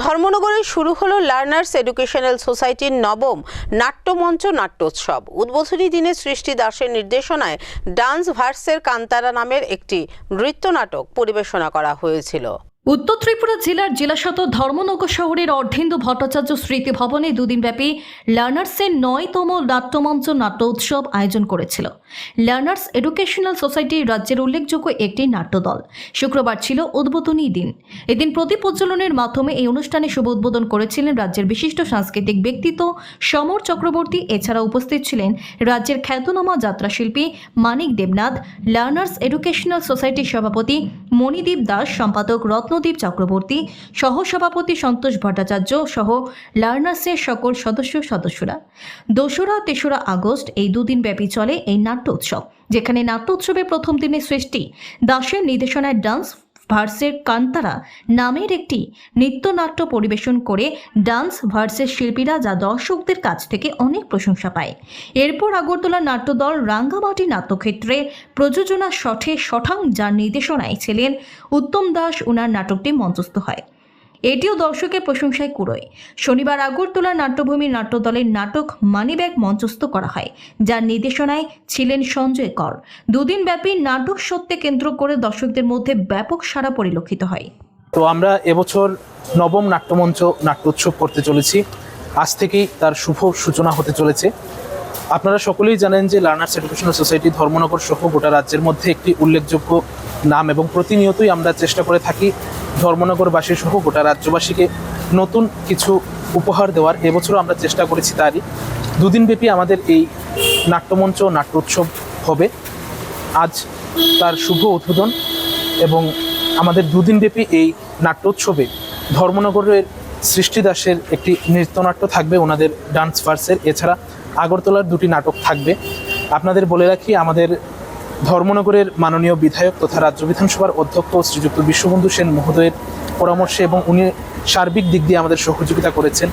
ধর্মনগরে শুরু হলো learners educational সোসাইটির নবম নাট্যমঞ্চ নাট্যোৎসব। উদ্বোধনী দিনে সৃষ্টি দাসের নির্দেশনায় ডান্স ভার্সের কান্তারা নামের একটি নৃত্যনাটক পরিবেশনা করা হয়েছিল। উত্তর ত্রিপুরা জেলার জেলাসদর ধর্মনগর শহরের অর্ধেন্দু ভট্টাচার্য স্মৃতি ভবনে দুদিনব্যাপী লার্নার্সের নয়তম নাট্যমঞ্চ নাট্য উৎসব আয়োজন করেছিল। লার্নার্স এডুকেশনাল সোসাইটি রাজ্যের উল্লেখযোগ্য একটি নাট্যদল। শুক্রবার ছিল উদ্বোধনী দিন। এদিন প্রদীপ প্রজ্বলনের মাধ্যমে এই অনুষ্ঠানে শুভ উদ্বোধন করেছিলেন রাজ্যের বিশিষ্ট সাংস্কৃতিক ব্যক্তিত্ব সমর চক্রবর্তী। এছাড়া উপস্থিত ছিলেন রাজ্যের খ্যাতনামা যাত্রাশিল্পী মানিক দেবনাথ, লার্নার্স এডুকেশনাল সোসাইটির সভাপতি মণিদীপ দাস, সম্পাদক রত্নদীপ চক্রবর্তী সহ সভাপতি সন্তোষ ভট্টাচার্য সহ লার্নার্সের সকল সদস্য সদস্যরা। দোসরা তেসরা আগস্ট এই দুদিন ব্যাপী চলে এই নাট্য উৎসব, যেখানে নাট্য উৎসবের প্রথম দিনে সৃষ্টি দাসের নির্দেশনায় ডান্স ভার্সের কান্তারা নামের একটি নৃত্যনাট্য পরিবেশন করে ডান্স ভার্সের শিল্পীরা যা দর্শকদের কাছ থেকে অনেক প্রশংসা পায়। এরপর আগরতলা নাট্যদল রাঙ্গামাটি নাট্যক্ষেত্রে প্রযোজনা শঠে শঠাং যার নির্দেশনায় ছিলেন উত্তম দাস ওনার নাটকটি মঞ্চস্থ হয়। এটিও দর্শকের প্রশংসায় কুড়োয়। শনিবার আগরতলা নাট্যভূমি নাট্যদলের নাটক মানিব্যাগ মঞ্চস্থ করা হয়, যার নির্দেশনায় ছিলেন সঞ্জয় কর। দুদিন ব্যাপী নাটক সত্যে কেন্দ্র করে দর্শকদের মধ্যে ব্যাপক সাড়া পরিলক্ষিত হয়। তো আমরা এবছর নবম নাট্যমঞ্চ, নাট্যোৎসব করতে চলেছি। আজ থেকেই তার শুভ সূচনা হতে চলেছে। আপনারা সকলেই জানেন যে লার্নার্স এডুকেশনাল সোসাইটি ধর্মনগর সহ গোটা রাজ্যের মধ্যে একটি উল্লেখযোগ্য নাম এবং প্রতিনিয়তই আমরা চেষ্টা করে থাকি ধর্মনগরবাসী সহ গোটা রাজ্যবাসীকে নতুন কিছু উপহার দেওয়ার। এবছরও আমরা চেষ্টা করেছি তারই। দুদিনব্যাপী আমাদের এই নাট্যমঞ্চ নাট্যোৎসব হবে। আজ তার শুভ উদ্বোধন এবং আমাদের দুদিনব্যাপী এই নাট্যোৎসবে ধর্মনগরের সৃষ্টি দাসের একটি নৃত্যনাট্য থাকবে, ওনাদের ডান্স ফার্সের এছাড়া আগরতলার দুটি নাটক থাকবে। আপনাদের বলে রাখি, আমাদের ধর্মনগরের মাননীয় বিধায়ক তথা রাজ্য বিধানসভার অধ্যক্ষ শ্রীযুক্ত বিশ্ববন্ধু সেন মহোদয়ের পরামর্শে এবং উনি সার্বিক দিক দিয়ে আমাদের সহযোগিতা করেছেন।